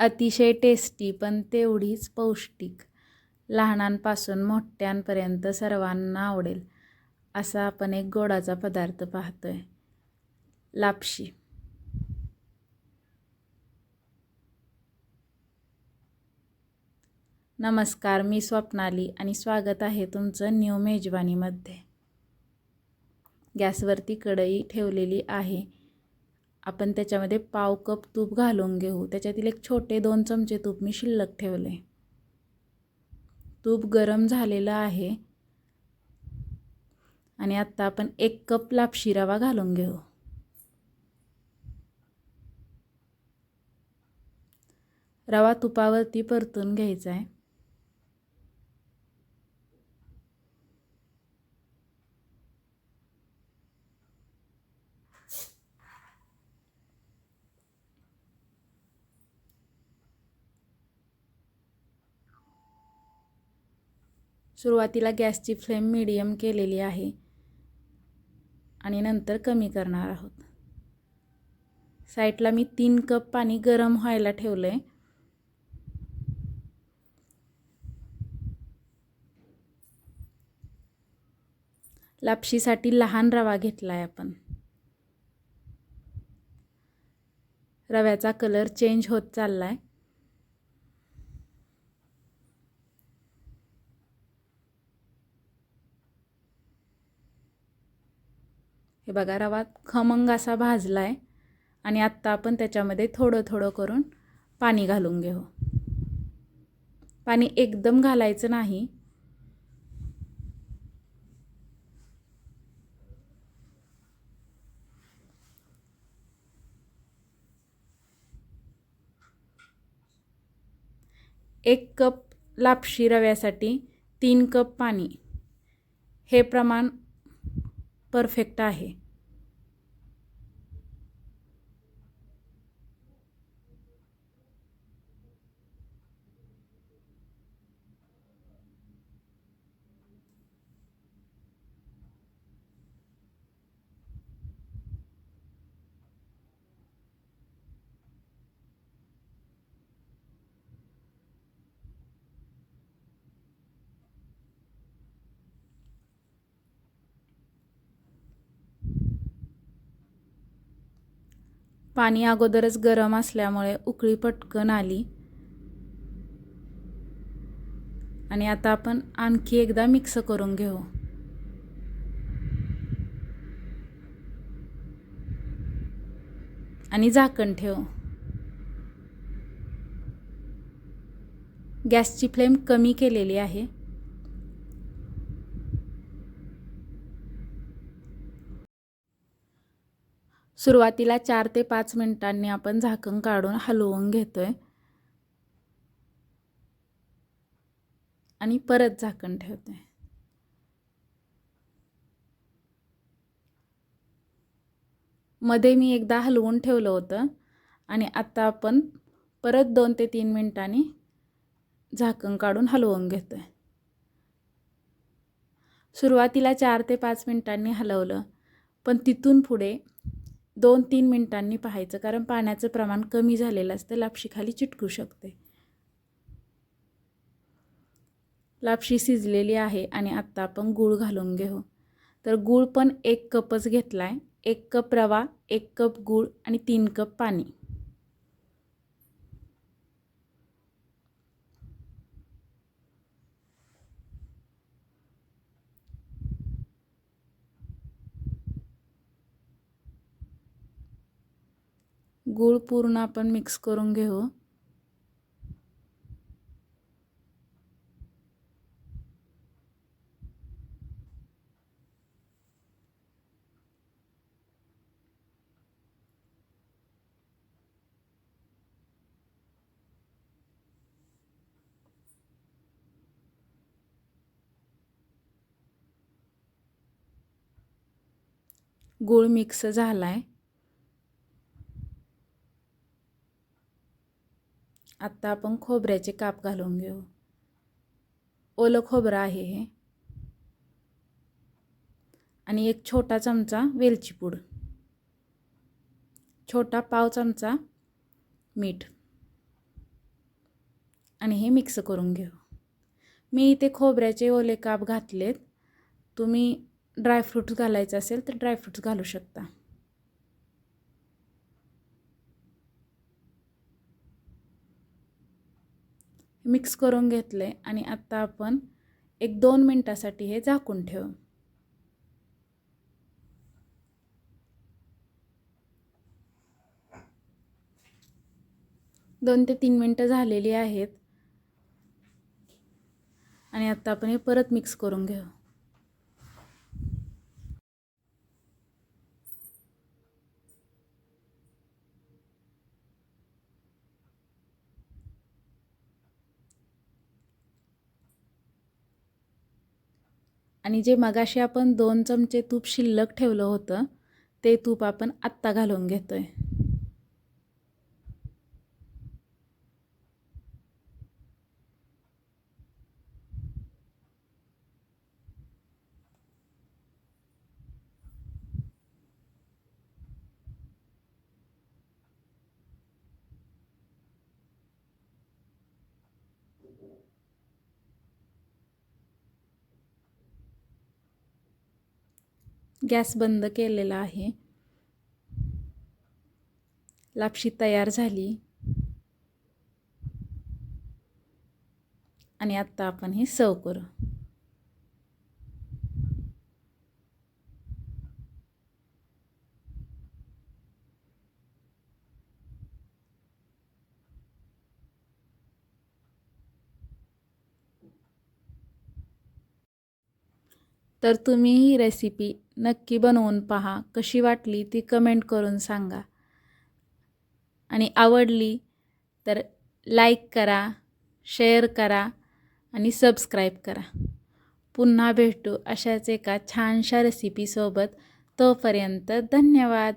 अतिशय टेस्टी पण तेवढीच पौष्टिक. लहानांपासून मोठ्यांपर्यंत सर्वांना आवडेल असा आपण एक गोडाचा पदार्थ पाहतोय. लापशी. नमस्कार मी स्वप्नाली आणि स्वागत आहे तुमचं न्यू मेजवानीमध्ये. गॅसवरती कढई ठेवलेली आहे. आपण त्याच्यामध्ये पाव कप तूप घालून घेऊ. त्याच्यातील एक छोटे दोन चमचे तूप मी शिल्लक ठेवले. तूप गरम झालेलं आहे. आणि आत्ता आपण एक कप लापशी रवा घालून घेऊ. रवा तुपावरती परतून घ्यायचा आहे. सुरुवातीला गॅसची फ्लेम मिडियम केलेली आहे आणि नंतर कमी करणार आहोत. साईडला मी तीन कप पाणी गरम व्हायला ठेवलं आहे लापशीसाठी लहान रवा घेतला आहे आपण. रव्याचा कलर चेंज होत चालला आहे हे बघा रवा खमंग असा भाजला आहे आणि आत्ता आपण त्याच्यामध्ये थोडं थोडं करून पाणी घालून घेऊ. पाणी एकदम घालायचं नाही. एक कप लापशी रव्यासाठी तीन कप पाणी. हे प्रमाण परफेक्ट आहे. पाणी अगोदरच गरम असल्यामुळे उकळी पटकन आली. आणि आता आपण आणखी एकदा मिक्स करून घेऊ. आणि झाकण ठेव. गॅसची फ्लेम कमी केलेली आहे. सुरुवातीला चार ते पाच मिनिटांनी आपण झाकण काढून हलवून घेतो आहे आणि परत झाकण ठेवते मध्ये मी एकदा हलवून ठेवलं होतं आणि आत्ता आपण परत दोन ते तीन मिनिटांनी झाकण काढून हलवून घेतो आहे सुरुवातीला चार ते पाच मिनिटांनी हलवलं पण तिथून पुढे दोन तीन मिनटांनी पाहायचं कारण पाण्याचं प्रमाण कमी झालेलं असतं लापशी खाली चिटकू शकते. लापशी शिजलेली आहे आणि आत्ता आपण गूळ घालून घेऊ. तर गूळ पण एक कपच घेतला आहे एक कप रवा एक कप गूळ आणि तीन कप पाणी. गूळ पूर्ण आपण मिक्स करून घेऊ. गूळ मिक्स झाला आहे आत्ता आपण खोबऱ्याचे काप घालून घेऊ. ओलं खोबरं आहे हे. आणि एक छोटा चमचा वेलची पूड. छोटा पाव चमचा मीठ. आणि हे मिक्स करून घेऊ. मी इथे खोबऱ्याचे ओले काप घातलेत. तुम्ही ड्रायफ्रूट्स घालायचं असेल तर ड्रायफ्रूट्स घालू शकता. मिक्स करून घेतले आणि आत्ता आपण एक दोन मिनटासाठी हे झाकून ठेवू. दोन ते तीन मिनटं झालेली आहेत. आणि आत्ता आपण हे परत मिक्स करून घेऊ. आणि जे मगाशी आपण दोन चमचे तूप शिल्लक ठेवलं होतं ते तूप आपण आत्ता घालून घेतो आहे गॅस बंद केलेला आहे. लापशी तयार झाली. आणि आत्ता आपण हे सर्व करू. तर तुम्ही ही रेसिपी नक्की बनवून पहा. कशी वाटली ती कमेंट करून सांगा. आणि आवडली तर लाईक करा शेअर करा आणि सबस्क्राईब करा. पुन्हा भेटू अशाच एका छानशा रेसिपीसोबत तोपर्यंत धन्यवाद.